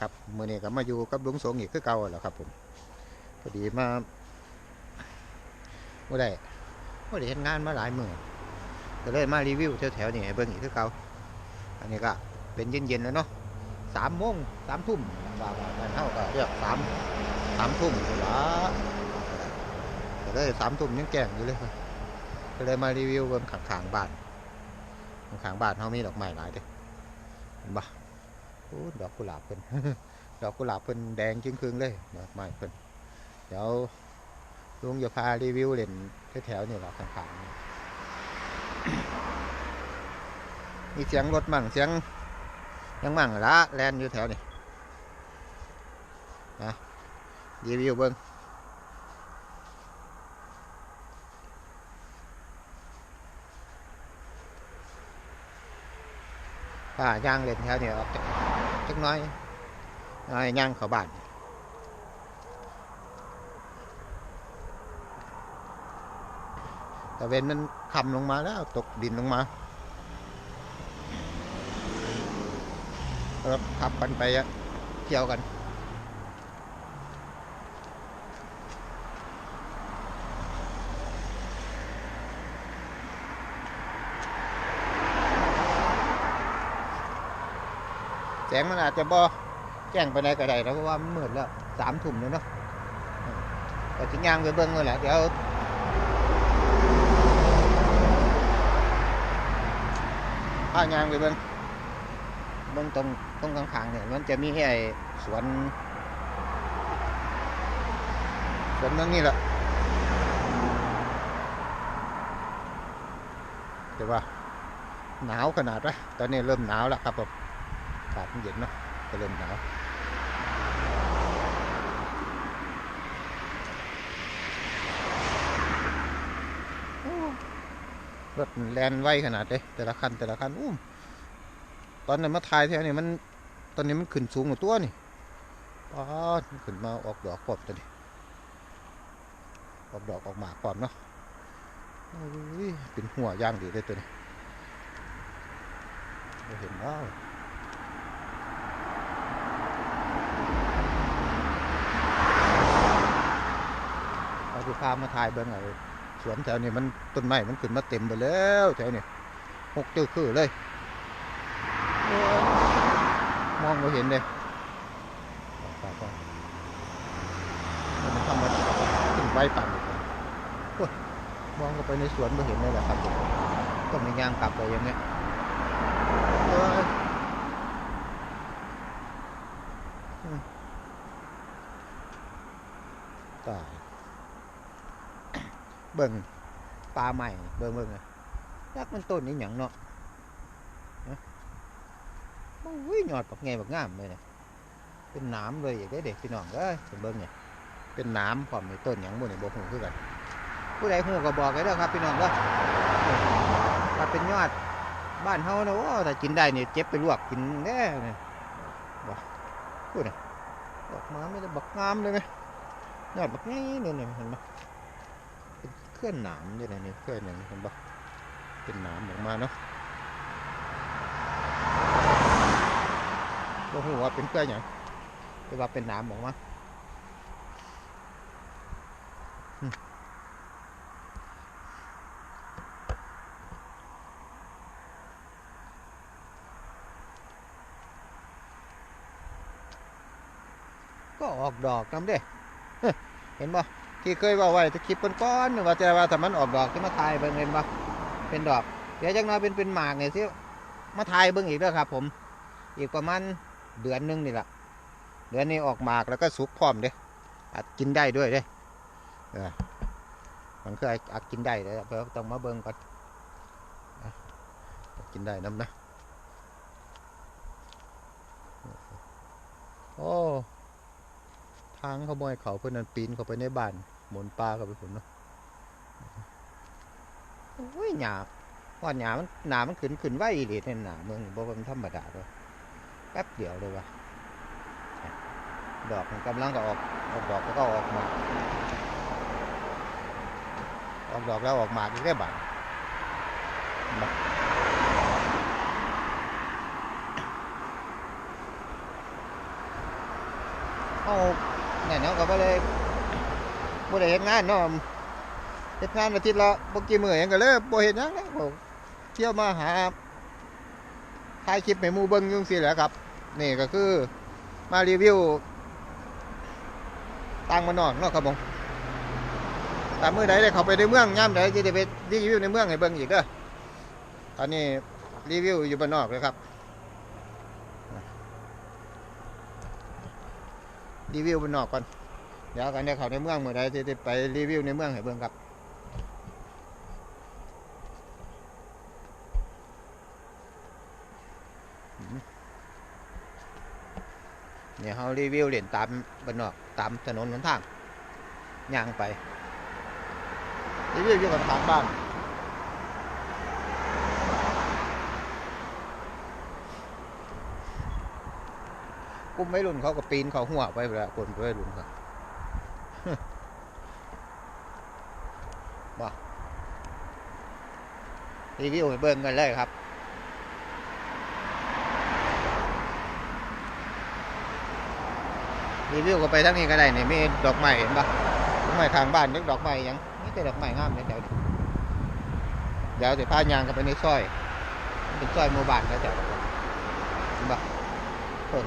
ครับมื่อนี้ก็มาอยู่กับลุงสงอีกคือเก่าแล้วครับ ผมพอดีมาไม่ได้ไม่ได้เห็นงานมาหลายมื่อก็เลยมารีวิวแถวๆนี่เบิ่งอีกคือเก่าอันนี้ก็เป็นเย็นๆแล้วเนาะสามโมงสามทุ่มว่าว่าบ้านเฮาก็เรียกสามสามทุ่มอยู่ะก็เลยสามทุ่มยังแก่งอยู่เลยก็เลยมารีวิวเบิ่งขางๆบ้านขางๆบ้านเฮามีดอกไม้หลายเด้เห็นปะ โอ้ดอกกุหลาบเพิ่นดอกกุหลาบเพิ่นแดงจริงคืงเลยดอกไม้เพิ่นเดี๋ยวลุงจะพารีวิวเล่นแถวๆนี่แหละข้างๆมีเสียงรถมั่งเสียงยังมั่งละแลนอยู่แถวนี่นะรีวิวเบิ้งถ้าย่างเล่นแถวนี่ออกจาก จักน้อยน้อยย่างเขาบ้านแต่เวนมันคำลงมาแล้วตกดินลงมาแล้วขับกันไปอะเที่ยวกัน แสงมันอาจจะบ่แจ้งไปไหนก็ได้แล้วเพราะว่ามันมืดแล้วสามทุ่มแล้วเนาะแต่ทิ้งยางไปเบิ้งเลยแหละเดี๋ยวพายางไปเบิ่งเบิ่งตรงตรงข้างๆเนี่ยมันจะมีไอ้สวนสวนเมืองนี่แหละแต่ว่าหนาวขนาดวะตอนนี้เริ่มหนาวแล้วครับผมากาศมันเย็นเนาะก็เริ่มหนาวโอ้รถแลนไวขนาดเลยแต่ละคันแต่ละคันอุ้มตอนนั้นมาถ่ายแถวนี้มันตอนนี้มันขึ้นสูงกว่าตัวนี่อ๋อมันขึ้นมาออกดอกปอบตัวนี้ออกดอกออกหมากปอบเนาะเป็นหัวย่างดีเลยตัวนี้เห็นแล้ว เอาคือพามาถ่ายเบิ่งไอ้สวนแถวนี้มันต้นไม้มันขึ้นมาเต็มไปแล้วแถวนี้หกเจ้าคือเลยมองม่เห็นเลยปากก็มันทำมาขึ้นไวปั่นอีกแล้วโอ้ยมองเข้าไปในสวนไม่เห็นเลยแหละครับต้องมียางกลับเลยอย่างเงี้ยโอ้ยอืมตาย เบิ่งปลาใหม่เบิ่งเบิ่งเลยยักมันต้นนี้หยังเนาะนะโอ้ยยอดปักไงปักงามเลยเนี่ยเป็นน้ำเลยอย่างได้เด็กพี่น้องเอ้ยเบิ่งเนี่ยเป็นน้ำพร้อมในต้นหยังบ่เนี่ยบ่ฮู้คือกัน ผู้ใดฮู้ก็บอกไว้เด้อครับ พี่น้องเด้อถ้าเป็นยอดบ้านเฮานะโอ้ถ้ากินได้เนี่ยเจ็บไปลวกกินแน่เนี่ยบ่พูดน่ะดอกม้ไม่ได้บักงามเลยไหมยอดบักงเนี่ยเนี่ยเห็นบ่เป็น เคลื่อนหนามด้วยนะนี่เคลื่อนอย่างนี้เห็นปะเป็นหนามออกมาเนาะก็หัวาเป็นเคลื่อนอย่างแต่ว่าเป็นหนามออกมาก็ออกดอกน้ำเด้เห็นปะ ที่เคยว่าไว้จะคลิปก้อนๆว่าจะว่าแต่มันออกดอกที่มาถ่ายเบิ่งเห็นปะเป็นดอก เดี๋ยวจังน้อยเป็นเป็นหมากไงสิมาถ่ายเบิ่งอีกด้อครับ ผม อีกประมาณเดือนหนึงนี่แหละเดือนนี้ออกหมากแล้วก็สุกพร้อมเด้อาจกินได้ด้วยเด้เออมันคือาจกินได้เลยเดี๋ยวต้องมาเบิ่งก่อนกินได้น้ำนะโอ้ทางขาบอยเขาเพื่อนนันปีนเข้าไปในบ้าน หมุนปลาเข้าไปผลเนาะโอ้ยหยาว่าหยามันหนามันขึ้นขึ้นไวอีหลีเนี่ยหนาเมืองบ่เป็นธรรมดาเลยแป๊บเดียวเลยวะดอกมันกำลังก็ออกออกดอกแล้วก็ออกมาออกดอกแล้วออกหมากอีกได้บ้างเอาเนี่ยเนาะก็บ่ได้ บ่ได้เฮ็ดงานเนาะเฮ็ดงานอาทิตย์ละบ่กี่มื้อหยังก็เลยบ่เฮ็ดหยังเลยผมเที่ยวมาหาถ่ายคลิปให้หมู่เบิ่งจังซี่แหละครับ นี่ก็คือมารีวิวต่างมานนอกเนาะครับผมตามมื้อใดได้เข้าไปในเมืองยามใดสิได้ไปรีวิวในเมืองให้เบิ่งอีกเด้อตอนนี้รีวิวอยู่บ้านนอกเลยครับรีวิวบนนอกก่อน เดี๋ยวกันเดี๋ยวเขาในเมืองเมื่อใดที่ไปรีวิวในเมืองให้เบิ่งครับเนี่ยเขารีวิวเหรียญตามบนนอกตามถนนหนทางย่างไปรีวิวอยู่กับทางบ้านกลุ่มวัยรุ่นเขาก็ปีนเขาหัวไปแล้วคนวัยรุ่นเขาบ่ รีวิวให้เบิ่งกันเลยครับรีวิวก็ไปทั้งนี้ก็ได้นี่มีดอกไม้เห็นปะดอกไม้ทางบ้านนึกดอกไม้ยังนี่แต่ดอกไม้งามเลยแถวนี้เดี๋ยวจะพายางกันไปในซอยเป็นซอยหมู่บ้านแล้วแถวนี้เห็นปะต้น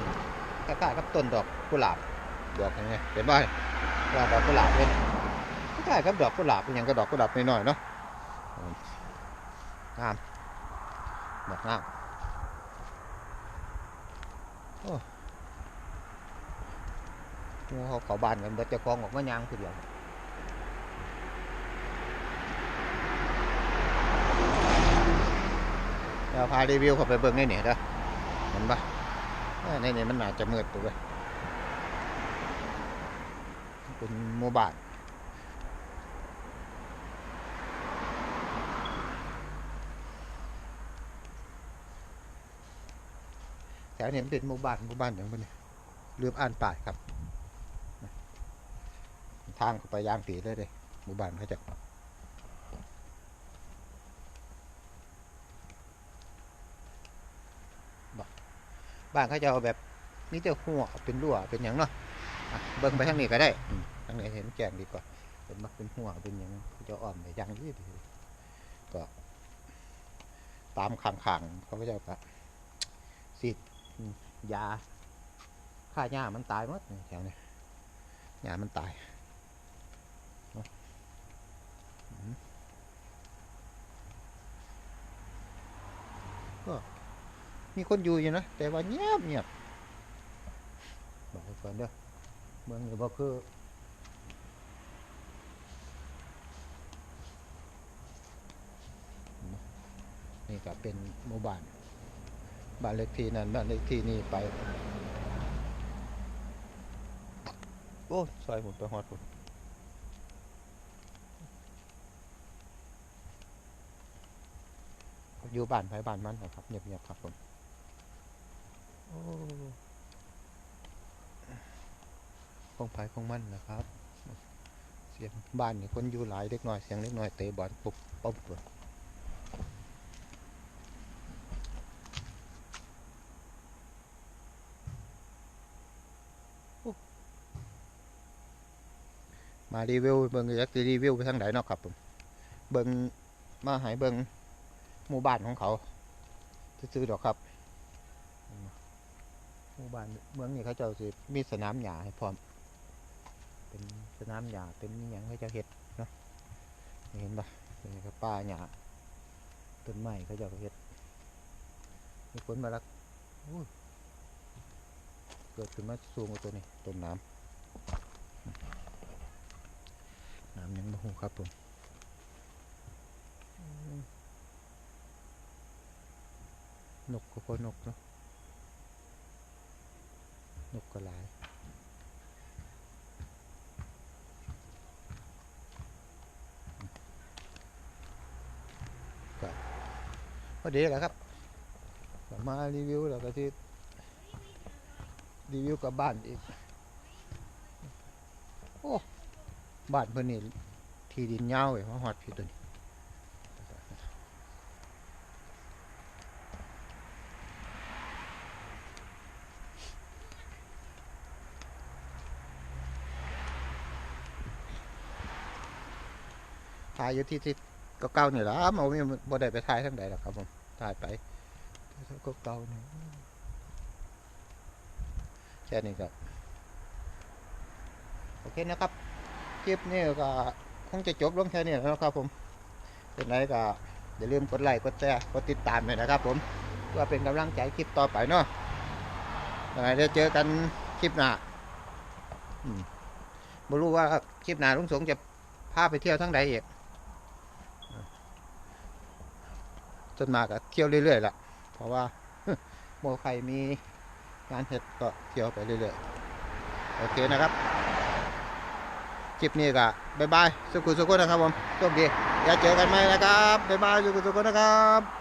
คล้ายกับต้นดอกกุหลาบดอกยังไงเห็นปะว่าดอกกุหลาบเป็นคล้ายกับดอกกุหลาบเป็นยังก็ดอกกุหลาบน้อยๆเนาะ งามดอกงามงูเขาเขาบานกันเบิดเจะคลองออกมายางคือเดียวเดี๋ยวพารีวิวเข้าไปเบิ่งในนี่เด้อเห็นปะเอ้อในนี่มันน่าจจะมืดตัวเว้ยเป็นหมู่บ้าน ถวนี้มันเป็นหมู่บ้านหมู่บ้านอย่างนี้ลืมอ่านป้ายครับ ทางเข้าไปยางผีเลยเด้หมู่บ้านเขาจะบ้านเขาจะเอาแบบมีแต่หัวเป็นรั่วเป็นอย่างเนาะเบิ่งไปทางนี้ก็ได้ทางนี้เห็นแจ้งดีกว่าเป็นมักเป็นหัวเป็นอย่างเขาจะอ้อมไปย่างดีดีก็ตามข้างๆเขาก็จะสีด ยาฆ่าหญ้ามันตายหมดแถวนี้หญ้ามันตายก็มีคนอยู่อยู่นะแต่ว่าเงียบเงียบบอกให้ก่อนเด้อเมืองนี่บ่คือนี่ก็เป็นหมู่บ้าน บ้านเลขที่นั้นบ้านเลขที่นี่ไป โอ้ซอยผมไปฮอดผมอยู่บ้านไผบ้านมันนะครับเงียบๆครับผมโอ้ของไผของมันนะครับ เสียงบ้านนี่คนอยู่หลายเล็กน้อยเสียงเล็กน้อยเตะบอลปุ๊บปุ๊บเลย มารีวิวเบิ่งอยากจะรีวิวไปทางไหนเนาะครับผมเบิ่งมาหายเบิ่งหมู่บ้านของเขาซื้อดอกครับหมู่บ้านเมืองนี่เขาเจ้าสิมีสนามหญ้าให้พร้อม เป็นสนามหญ้าเป็นอย่างเขาเจะเห็ดเนาะเห็นปะนี่ก็ป่าหญ้าต้นไม้เขาเจะเห็ดมีคนมาลักเกิดขึ้นมาสูงกว่าตัวนี้ต้นน้ำน้ำยังบ่หูครับผมนกก็พอนกเนาะนกก็หลายพอดีแหละครับ มารีวิวแล้วก็ที่รีวิวกับบ้านอีก โอ้ บ้านเพิ่นนี่ ที่ดินเงาเว้ยหอดพี่ตัวนี้ถ่ายอยู่ที่ที่เก่าๆนี่แหละมันไม่บ่ได้ไปถ่ายทั้งใดหรอกครับผมถ่ายไปเก่าๆนี่แค่นี้ครับ โอเคนะครับ คลิปนี้ก็ คงจะจบลงแค่นี้แล้วครับผมเป็นไรก็อย่าลืมกดไลค์กดแชร์กดติดตามเลยนะครับ ผมเพื่อเป็นกำลังใจคลิปต่อไปเนาะยังไงเดี๋ยวเจอกันคลิปหน้าไม่รู้ว่าคลิปหน้าลุงสงจะพาไปเที่ยวทั้งใดอีกจนมากก็เที่ยวเรื่อยๆล่ะ เพราะว่าโมใครมีงานเห็ดก็เที่ยวไปเรื่อยๆ โอเคนะครับ คลิปนี้ก็บ๊ายบายสุขุสุขุนะครับผมโชคดีอย่าเจอกันไหมนะครับบ๊ายบายสุขุสุขุนะครับ